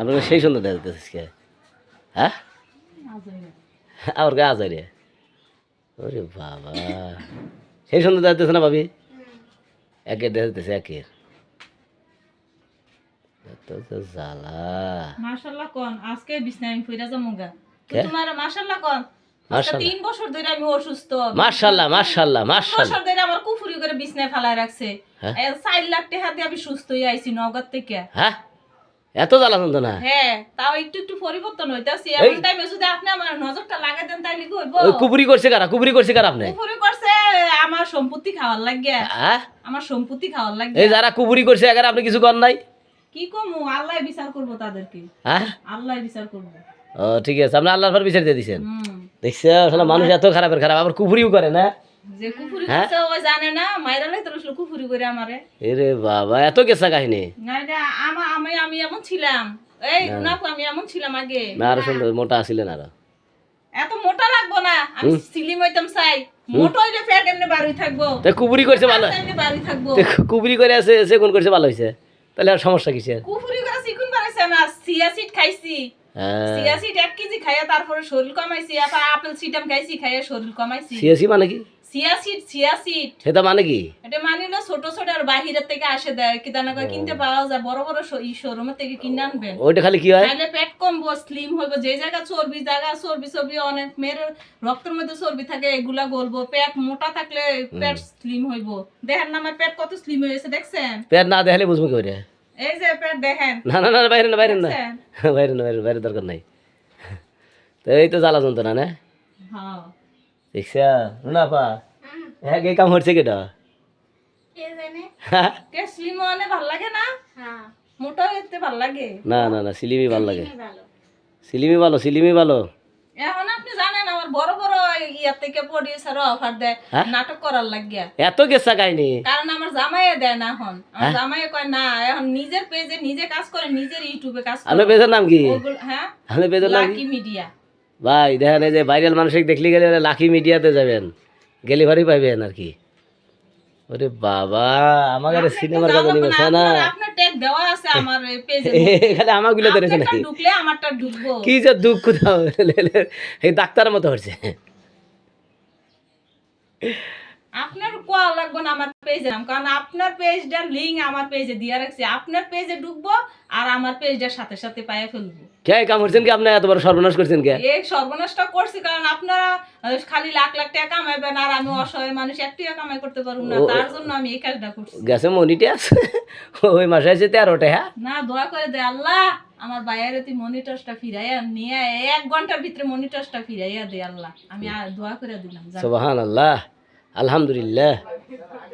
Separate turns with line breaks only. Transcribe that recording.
আপনার সেই সুন্দর দেখা আজকে? হ্যাঁ? আমার গা রে। ওরে বাবা। সেই সুন্দর দেখা যাচ্ছে না ভাবি? একের দেখা যাচ্ছে একের। জ্বালা।
মাশাআল্লাহ কোন আজকে বিছনায় আমি ফিরে যাব গা।
কে?
তোমার মাশাআল্লাহ কোন? তিন বছর ধরে আমি অসুস্থ।
মার্শাল্লাহ
তিন
মার্শাল্লাহ
বছর ধরে আমার কুফুরি করে বিছনায় ফেলায় রাখছে।
হ্যাঁ?
চার লাখ টাকা দিয়ে আমি সুস্থ হয়ে আইছি নগদ থেকে।
হ্যাঁ? এত জ্বালা যন্ত্রণা।
হ্যাঁ তাও একটু একটু পরিবর্তন হইতাছে। এমন টাইমে যদি আপনি আমার নজরটা লাগাই দেন তাইলে কি হইব?
ওই করছে কারা? করছে কারা আপনি?
করছে আমার সম্পত্তি খাওয়ার
হ্যাঁ
আমার সম্পত্তি খাওয়ার
এই যারা কুপুরি করছে এগারে আপনি কিছু কর নাই?
কি কমু? আল্লাহ বিচার করব তাদেরকে।
হ্যাঁ
আল্লাহ বিচার করব।
ও ঠিক আছে। আপনি আল্লাহর পর বিচার দিয়ে দিচ্ছেন
হুম।
দেখছে আসলে মানুষ এত খারাপের খারাপ আবার কুপুরিও করে না? হ্যাঁ? বাবা এত কেসা কাহিনী।
আমি আমি এমন ছিলাম। এই রুনাপু আমি এমন ছিলাম আগে।
না আরও সুন্দর মোটা আসিলেন আরও।
এত মোটা লাগবো না। আমি সিলিম হইতাম চাই। মোটা হইলে ফ্যাট এমনি বাড়ি থাকব।
তো কুপুরি করছে ভালো।
এমনি বাড়ি থাকব।
তো কুপুরি করে আছে সে কোন করছে ভালো হয়েছে তাহলে আর সমস্যা
করে বাড়াইছে না সিড খাইছি।
হ্যাঁ।
সিয়া এক কেজি খাইয়া তারপরে শরীর কমাইছি। আপেল সিটাম খাইছি খাইয়া শরীর কমাইছি।
সিএসি মানে কি? মানে কি?
এটা মানি না ছোট ছোট আর বাহিরের থেকে আসে দেয় কি দানা করে কিনতে পাওয়া যায় বড় বড় থেকে কিনে আনবেন
ওইটা খালি কি হয়?
তাহলে পেট কমবো স্লিম হইব যে জায়গা চর্বি জায়গা চর্বি চর্বি অনেক মেয়ের রক্তের মধ্যে চর্বি থাকে এগুলা গলবো পেট মোটা থাকলে পেট স্লিম হইব। দেখেন না আমার পেট কত স্লিম হয়েছে দেখছেন?
পেট না দেখালে বুঝব কি করে?
এই যে পেট দেখেন।
না না না বাইরে না বাইরে না। বাইরে না বাইরে বাইরে দরকার নাই। তো এই তো জ্বালা যন্ত্রণা না?
হ্যাঁ।
দেখছা রুনা পা হ্যাঁ কে কাম হচ্ছে কেটা হ্যাঁ?
কে স্লিম হলে ভালো লাগে না? মোটা হইতে ভালো লাগে।
না না না সিলিমি ভালো লাগে। সিলিমি ভালো। সিলিমি ভালো
এখন আপনি জানেন আমার বড় বড় ইয়ার থেকে প্রডিউসার অফার দেয়
হ্যাঁ?
নাটক করার লাগিয়া।
এত কেসা কাহিনী।
কারণ আমার জামাইয়ে দেয় না এখন। আমার
হ্যাঁ?
জামাইয়ে কয় না এখন নিজের পেজে নিজে কাজ করে নিজের ইউটিউবে কাজ করে।
আপনার পেজের নাম কি?
হ্যাঁ?
আপনার পেজের নাম কি?
মিডিয়া
ভাই দেখেন এই যে ভাইরাল মানুষকে দেখলে গেলে লাকি মিডিয়াতে যাবেন গেলিভারি পাইবেন আর কি। ওরে বাবা আমার কাছে সিনেমার কথা নিবে না
আপনার ট্যাগ দেওয়া আছে আমার পেজে।
এখানে আমারগুলো ধরেছে নাকি
ঢুকলে আমারটা ঢুকবো।
কি যে দুঃখ দাও এই ডাক্তারের মতো হচ্ছে।
আপনার কোয়া লাগবে না আমার পেজে নাম? কারণ আপনার পেজটার লিঙ্ক আমার পেজে দিয়ে রাখছি। আপনার পেজে ঢুকবো আর আমার পেজটার সাথে সাথে পায়ে ফেলব।
কে কাম করছেন কি? আপনি এত বড় সর্বনাশ করছেন কে?
এই সর্বনাশটা করছি কারণ আপনারা খালি লাখ লাখ টাকা কামাইবেন আর আমি অসহায় মানুষ এক টাকা কামাই করতে পারব না। তার জন্য আমি এই কাজটা করছি।
গেছে মনিটে আছে? ওই মাসে আছে হ্যাঁ?
না দোয়া করে দে আল্লাহ। আমার বাইরে তুই মনিটরসটা ফিরাইয়া নিয়ে এক ঘণ্টার ভিতরে মনিটরসটা ফিরাইয়া দে আল্লাহ। আমি আর দোয়া করে দিলাম যা।
সুবাহান আল্লাহ আলহামদুলিল্লাহ